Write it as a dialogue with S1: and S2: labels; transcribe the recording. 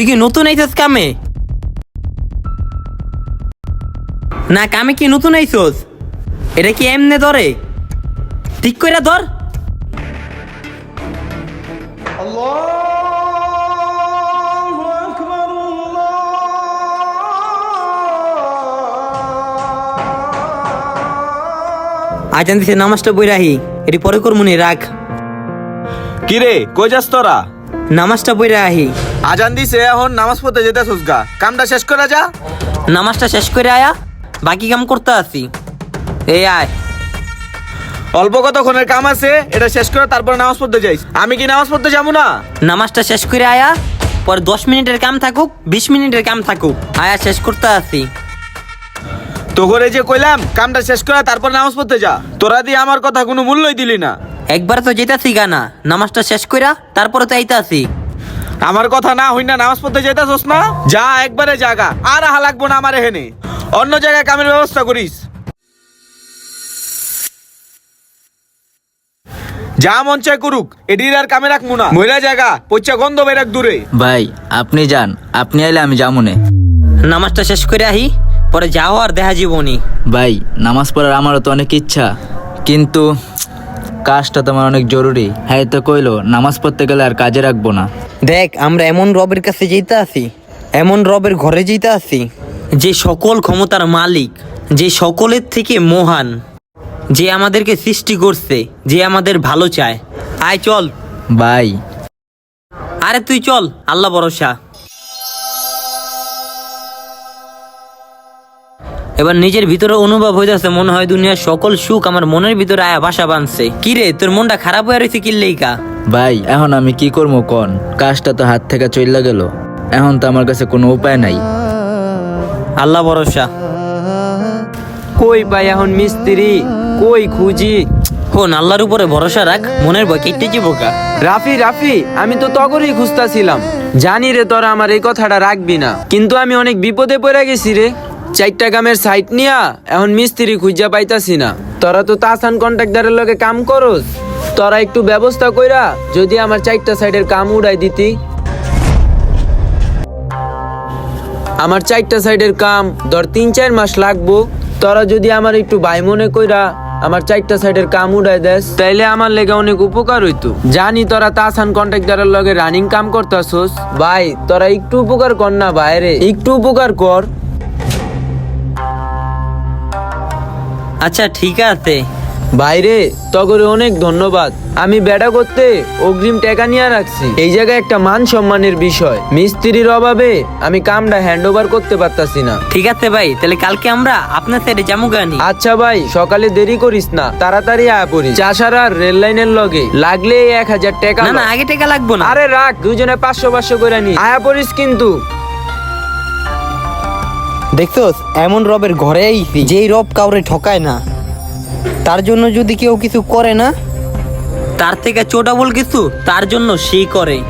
S1: তুই কি নতুন আইছস কামে? না কামে কি নতুন আইছস? এটা কি এমনে ধরে? ঠিক কইরা ধর। আজান দিছে নামাজটা বই রাহি এটি পরে করমুনি রাখ।
S2: কিরে কই যাস তোরা?
S1: নামাজটা বই রাহি
S2: আজান দিছে এখন নামাজ পড়তে যেতে গা। কামটা শেষ করা যা।
S1: নামাজটা শেষ করে আয়া বাকি কাম করতে আসি এই আয়।
S2: অল্প কতক্ষণের কাম আছে এটা শেষ করে তারপর নামাজ পড়তে যাইস। আমি কি নামাজ পড়তে যাব না?
S1: নামাজটা শেষ করে আয়া পরে দশ মিনিটের কাম থাকুক বিশ মিনিটের কাম থাকুক আয়া শেষ করতে আসি
S2: তো করে যে কইলাম কামটা শেষ করে তারপর নামাজ পড়তে যা। তোরা দিয়ে আমার কথা কোনো মূল্যই দিলি না।
S1: একবার তো যেতেছি গানা নামাজটা শেষ কইরা তারপরে তো আইতে আসি
S2: আমার কথা না হই না নামাজ পড়তে যেতেছস না? যা একবারে জাগা আর আহা লাগবো না আমার এখানে অন্য জায়গায় কামের ব্যবস্থা করিস। যা মন চায় করুক এটির আর কামে রাখব না। মহিলা জায়গা পচা গন্ধ বেরাক দূরে।
S3: ভাই আপনি যান আপনি আইলে আমি যামুনে
S1: নামাজটা শেষ করে আহি পরে যাও আর দেখা জীবনী।
S3: ভাই নামাজ পড়ার আমারও তো অনেক ইচ্ছা। কিন্তু কাজটা তোমার অনেক জরুরি। হ্যাঁ তো কইলো নামাজ পড়তে গেলে আর কাজে রাখব না।
S1: দেখ আমরা এমন রবের কাছে যেতে আসি এমন রবের ঘরে যেতে আসি যে সকল ক্ষমতার মালিক যে সকলের থেকে মহান যে আমাদেরকে সৃষ্টি করছে যে আমাদের ভালো চায়। আয় চল।
S3: বাই
S1: আরে তুই চল আল্লাহ ভরসা। এবার নিজের ভিতরে অনুভব হইতেছে মনে হয় দুনিয়ার সকল সুখ আমার মনের ভিতরে আয়া বাসা বাঁধছে। কিরে তোর মনটা খারাপ হয়ে রয়েছে কিল্লেইকা
S3: ভাই এখন আমি কি করব কন? কাজটা তো হাত থেকে চইলা গেল। এখন তো আমার কাছে কোনো উপায় নাই।
S1: আল্লাহ ভরসা।
S4: কই পাই এখন মিস্ত্রি? কই খুঁজি?
S1: হন আল্লাহর উপরে ভরসা রাখ মনের ভয় কেটে যাবোকা
S4: রাফি রাফি আমি তো তগরই খুঁজতাছিলাম। জানি রে তোরা আমার এই কথাটা রাখবি না। কিন্তু আমি অনেক বিপদে পড়ে গেছি রে। চারটা গ্রামের সাইট নিয়া এখন মিস্ত্রি খুঁজা পাইতাছি না। তোরা তো তাসান কন্ট্রাক্টরের লগে কাম করস। তোরা একটু ব্যবস্থা কইরা যদি আমার চারটা সাইডের কাম উড়াই দিতি। আমার চারটা সাইডের কাম ধর তিন চার মাস লাগবো। তোরা যদি আমার একটু ভাই মনে কইরা আমার চারটা সাইডের কাম উড়াই দেস, তাইলে আমার লেগে অনেক উপকার হইতো। জানি তোরা তাসান কন্ট্রাক্টরের লগে রানিং কাম করতাছস। ভাই, তোরা একটু উপকার কর না বাইরে একটু উপকার কর।
S1: আচ্ছা ঠিক আছে।
S4: বাইরে তগরে অনেক ধন্যবাদ। আমি বেড়া করতে অগ্রিম টাকা নিয়ে রাখছি। এই জায়গায় একটা মান সম্মানের বিষয়। মিস্ত্রির অভাবে আমি কামটা হ্যান্ড ওভার করতে পারতাছি না।
S1: ঠিক আছে ভাই তাহলে কালকে আমরা আপনার সাইডে যাব গানি
S4: আচ্ছা ভাই সকালে দেরি করিস না তাড়াতাড়ি আয়া পড়িস। চাষার আর রেল লাইনের লগে লাগলে এক হাজার টাকা
S1: না না আগে টাকা লাগবো না।
S4: আরে রাখ দুজনে পাঁচশো পাঁচশো করে নি। আয়া পড়িস কিন্তু।
S1: দেখছোস, এমন রবের ঘরে আইছি যেই রব কাউরে ঠকায় না। তার জন্য যদি কেউ কিছু করে না, তার থেকে চোটা বল কিছু, তার জন্য সেই করে।